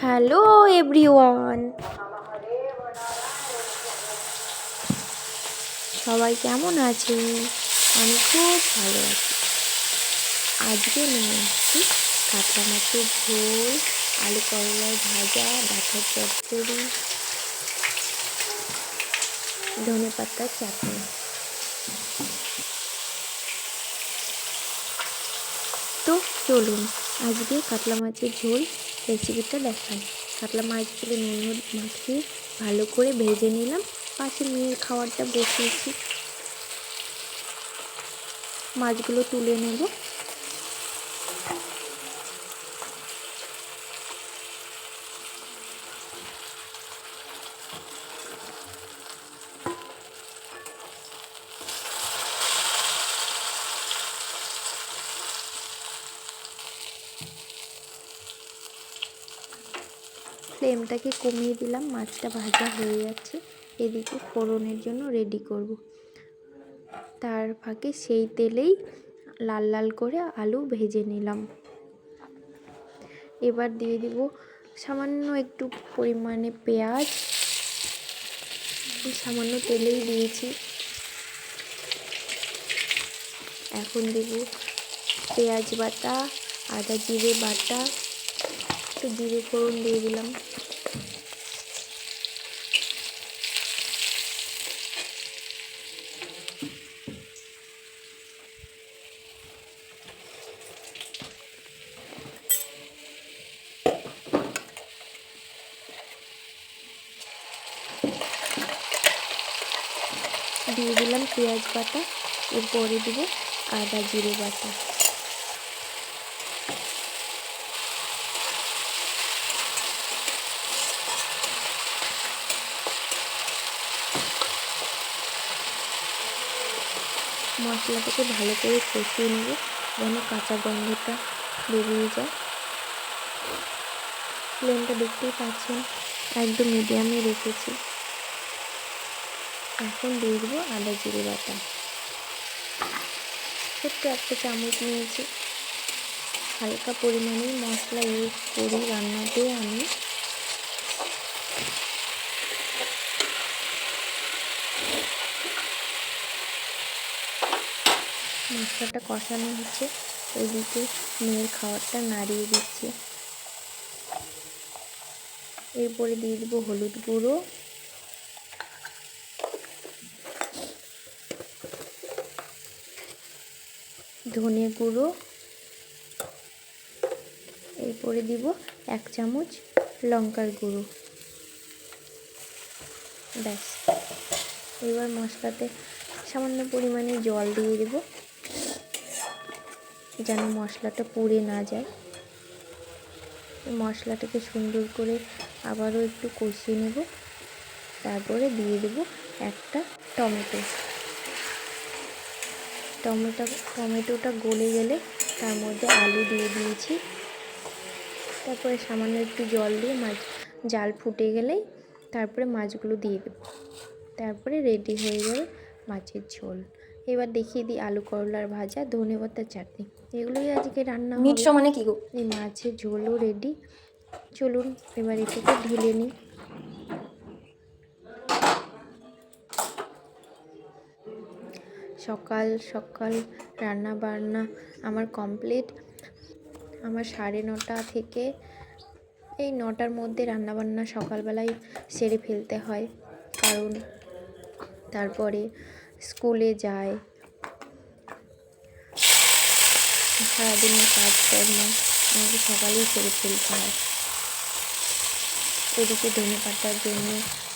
Hello everyone সবাই কেমন আছে? আমি খুব ভালো আছি। আজকে নিয়ে এসেছি কাতলা মাছের ঝোল, আলু করলার ভাজা, ডাঁটার চচ্চড়ি, ধনে পাতার চাটনি। তো চলুন, আজকে কাতলা মাছের ঝোল রেসিপিটা দেখান। কাতলা মাছগুলো নুন হলুদ মাখিয়ে ভালো করে ভেজে নিলাম। পাশে মেয়ের খাবারটা বসিয়েছি। মাছগুলো তুলে নেব। ফ্লেমটাকে কমিয়ে দিলাম, মাছটা ভাজা হয়ে যাচ্ছে এদিকে ফোড়নের জন্য রেডি করব। তার ফাঁকে সেই তেলেই লাল লাল করে আলু ভেজে নিলাম। এবার দিয়ে দিব সামান্য একটু পরিমাণে পেঁয়াজ। সামান্য তেলেই দিয়েছি। এখন দেব পেঁয়াজ বাটা, আদা জিরে বাটা একটু জিরে ফোড়ন দিয়ে দিলাম। দিয়ে দিলাম পেঁয়াজ বাটা এরপরে দিব আদা জিরে বাটা। মশলাটাকে ভালো করে কষিয়ে নেব, যেন কাঁচা গন্ধটা বেরিয়ে যায়। ফ্লেমটা দেখতেই পাচ্ছেন, একদম মিডিয়ামে রেখেছি। এখন দিয়ে দেবো আদা জিরে বাটা। ছোট্ট একটা চামচ নিয়েছি। হালকা পরিমাণে মশলা ইউজ করি রান্নাতে আমি মশলাটা কষানো হচ্ছে। ওইদিকে মেয়ের খাবারটা নাড়িয়ে দিচ্ছি। এরপরে দিয়ে দেবো হলুদ গুঁড়ো। ধনে গুঁড়ো। এরপরে দিব এক চামচ লঙ্কার গুঁড়ো। ব্যাস। এবার মশলাতে সামান্য পরিমাণে জল দিয়ে দেব। যেন মশলাটা পুড়ে না যায়। মশলাটাকে সুন্দর করে আবারও একটু কষিয়ে নেব। তারপরে দিয়ে দেব একটা টমেটো। টমেটো, টমেটোটা গলে গেলে তার মধ্যে আলু দিয়ে দিয়েছি। তারপরে সামান্য একটু জল দিয়ে মাছ, জাল ফুটে গেলেই তারপরে মাছগুলো দিয়ে দেব। তারপরে রেডি হয়ে যাবে মাছের ঝোল। এবার দেখিয়ে দিই আলু করলার ভাজা ধনে পাতার চাটনি। এগুলোই আজকে রান্না মিট হবে। মানে কি গো? এই মাছের ঝোলও রেডি চলুন এবার এটাকে ঢেলে নিই। সকাল সকাল রান্না বান্না আমার কমপ্লিট আমার সাড়ে নটা থেকে এই নটার মধ্যে রান্না বান্না সকালবেলায় সেরে ফেলতে হয়। কারণ তারপরে স্কুলে যায়। সারাদিনের কাজকর্ম আমাকে সকালেই সেরে ফেলতে হয়। এদিকে ধনে পাতার জন্য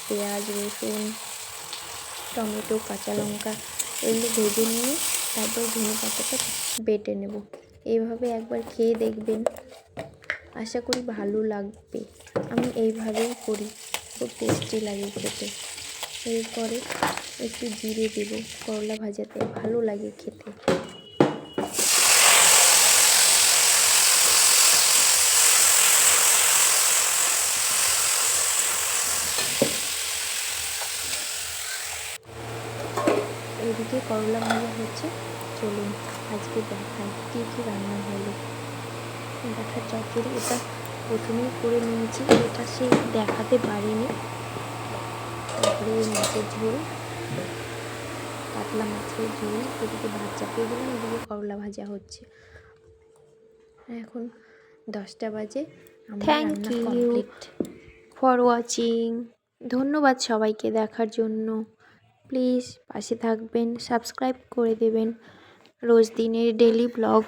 পেঁয়াজ, রসুন, টমেটো, কাঁচা লঙ্কা এগুলো ভেজে নিয়ে তারপর ধনে পাতাটা বেটে নেব। এইভাবে একবার খেয়ে দেখবেন। আশা করি ভালো লাগবে। আমি এইভাবেই করি। খুব টেস্টি লাগে খেতে। এরপরে একটু জিরে দেবো, করলা ভাজাতে ভালো লাগে খেতে। এদিকে করলা ভাজা হচ্ছে, চলুন আজকে দেখাই কী কী রান্না হলো। দেখার চচ্চড়ি, এটা প্রথমেই করে নিয়েছি, এটা সে দেখাতে পারিনি। মাছের ঝোল। কাতলা মাছের ঝোল এদিকে ভাত চাপিয়ে দিলাম এদিকে করলা ভাজা হচ্ছে। এখন দশটা বাজে থ্যাংক. কমপ্লিট ফর ওয়াচিং ধন্যবাদ সবাইকে দেখার জন্য। প্লিজ পাশে থাকবেন সাবস্ক্রাইব করে দেবেন। রোজ দিনের ডেলি ব্লগ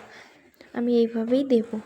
আমি এইভাবেই দেবো।